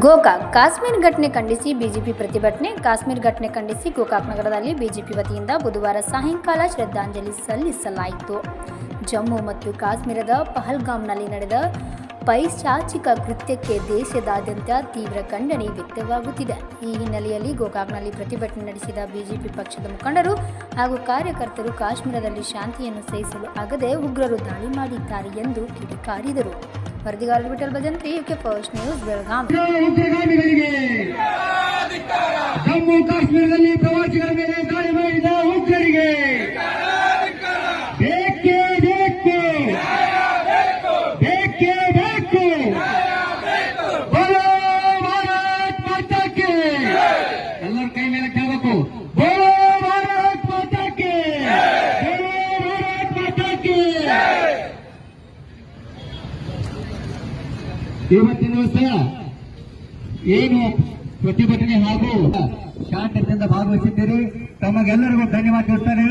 ಗೋಕಾಕ್, ಕಾಶ್ಮೀರ್ ಘಟನೆ ಖಂಡಿಸಿ ಬಿಜೆಪಿ ಪ್ರತಿಭಟನೆ, ಕಾಶ್ಮೀರ್ ಘಟನೆ ಖಂಡಿಸಿ ಗೋಕಾಕ್ ನಗರದಲ್ಲಿ ಬಿಜೆಪಿ ವತಿಯಿಂದ ಬುಧವಾರ ಸಾಯಂಕಾಲ ಶ್ರದ್ಧಾಂಜಲಿ ಸಲ್ಲಿಸಲಾಯಿತು. ಜಮ್ಮು ಮತ್ತು ಕಾಶ್ಮೀರದ ಪಹಲ್ಗಾಮ್ನಲ್ಲಿ ನಡೆದ ಪೈಶಾಚಿಕ ಕೃತ್ಯಕ್ಕೆ ದೇಶದಾದ್ಯಂತ ತೀವ್ರ ಖಂಡನೆ ವ್ಯಕ್ತವಾಗುತ್ತಿದೆ. ಈ ಹಿನ್ನೆಲೆಯಲ್ಲಿ ಗೋಕಾಕ್ನಲ್ಲಿ ಪ್ರತಿಭಟನೆ ನಡೆಸಿದ ಬಿಜೆಪಿ ಪಕ್ಷದ ಮುಖಂಡರು ಹಾಗೂ ಕಾರ್ಯಕರ್ತರು ಕಾಶ್ಮೀರದಲ್ಲಿ ಶಾಂತಿಯನ್ನು ಸಹಿಸಲು ಆಗದೆ ಉಗ್ರರು ದಾಳಿ ಮಾಡಿದ್ದಾರೆ ಎಂದು ಕಿಡಿಕಾರಿದರು. ವರದಿಗಾರರು Vithal Bhajantri UK first news Belagavi ಉಗ್ರಗಾಮಿಗಳಿಗೆ Jammu ಕಾಶ್ಮೀರದಲ್ಲಿ ಇವತ್ತಿನ ದಿವಸ ಏನು ಪ್ರತಿಭಟನೆ ಹಾಗೂ ಶಾಂತಿಯಿಂದ ಭಾಗವಹಿಸಿದ್ದೀರಿ. ತಮಗೆಲ್ಲರಿಗೂ ಧನ್ಯವಾದ ತಿಳಿಸ್ತಾರೆ